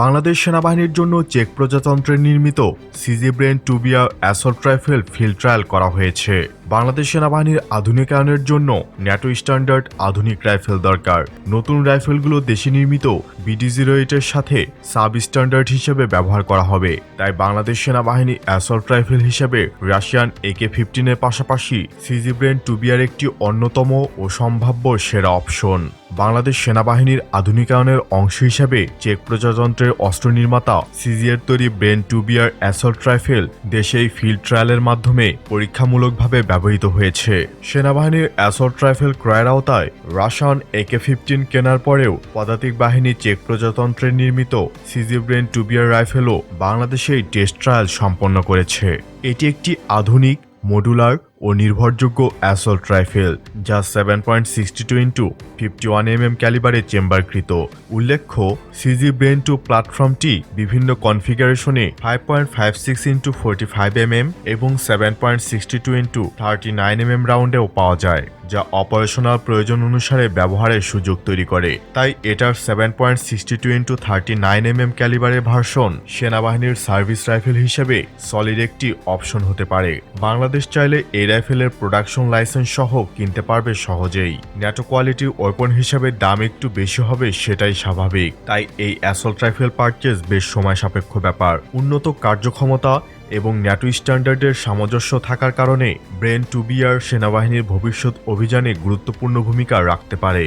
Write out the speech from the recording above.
বাংলাদেশ সেনাবাহিনীর জন্য চেক প্রজাতন্ত্রে নির্মিত সিজি ব্রেন টুবিয়া অ্যাসল্ট রাইফেল ফিল্ড ট্রায়াল করা হয়েছে। বাংলাদেশ সেনাবাহিনীর আধুনিকায়নের জন্য ন্যাটো স্ট্যান্ডার্ড আধুনিক রাইফেল দরকার। নতুন রাইফেলগুলো দেশে নির্মিত বিডি জিরো এইটের সাথে সাব স্ট্যান্ডার্ড হিসেবে ব্যবহার করা হবে। তাই বাংলাদেশ সেনাবাহিনী অ্যাসল্ট রাইফেল হিসেবে রাশিয়ান একে ফিফটিনের পাশাপাশি সিজি ব্রেন টুবিয়ার একটি অন্যতম ও সম্ভাব্য সেরা অপশন। বাংলাদেশ সেনাবাহিনীর আধুনিকায়নের অংশ হিসেবে চেক প্রজাতন্ত্রের অস্ত্র নির্মাতা সিজিএর তৈরি ব্রেন টুবিয়ার অ্যাসল্ট রাইফেল দেশেই ফিল্ড ট্রায়ালের মাধ্যমে পরীক্ষামূলকভাবে ব্যবহৃত হয়েছে। সেনাবাহিনীর অ্যাসল্ট রাইফেল ক্রয়ের আওতায় রাশান একে ফিফটিন কেনার পরেও পদাতিক বাহিনী চেক প্রজাতন্ত্রের নির্মিত সিজি ব্রেন টুবিয়ার রাইফেলও বাংলাদেশে টেস্ট ট্রায়াল সম্পন্ন করেছে। এটি একটি আধুনিক, মডুলার ও নির্ভরযোগ্য অ্যাসল্ট রাইফেল যা seven point sixty two into fifty one M M ক্যালিবারে চেম্বারকৃত। উল্লেখ্য সিজি ব্রেন টু প্ল্যাটফর্মটি বিভিন্ন কনফিগারেশনে five point five six into forty five M M এবং seven point sixty two into thirty nine M M রাউন্ডেও পাওয়া যায়, যা operational প্রয়োজন অনুসারে ব্যবহারের সুযোগ তৈরি করে। তাই এটার seven point sixty two into thirty nine M M ক্যালিবারের version সেনাবাহিনীর সার্ভিস রাইফেল হিসেবে সলিড একটি অপশন হতে পারে। বাংলাদেশ চাইলে এই রাইফেলের প্রোডাকশন লাইসেন্স সহ কিনতে পারবে সহজেই। ন্যাটো কোয়ালিটি ওয়েপন হিসাবে দাম একটু বেশি হবে সেটাই স্বাভাবিক। তাই এই অ্যাসল্ট রাইফেল পারচেজ বেশ সময় সাপেক্ষ ব্যাপার। উন্নত কার্যক্ষমতা এবং ন্যাটো স্ট্যান্ডার্ডের সামঞ্জস্য থাকার কারণে ব্রেন টু বিয়ার সেনাবাহিনীর ভবিষ্যৎ অভিযানে গুরুত্বপূর্ণ ভূমিকা রাখতে পারে।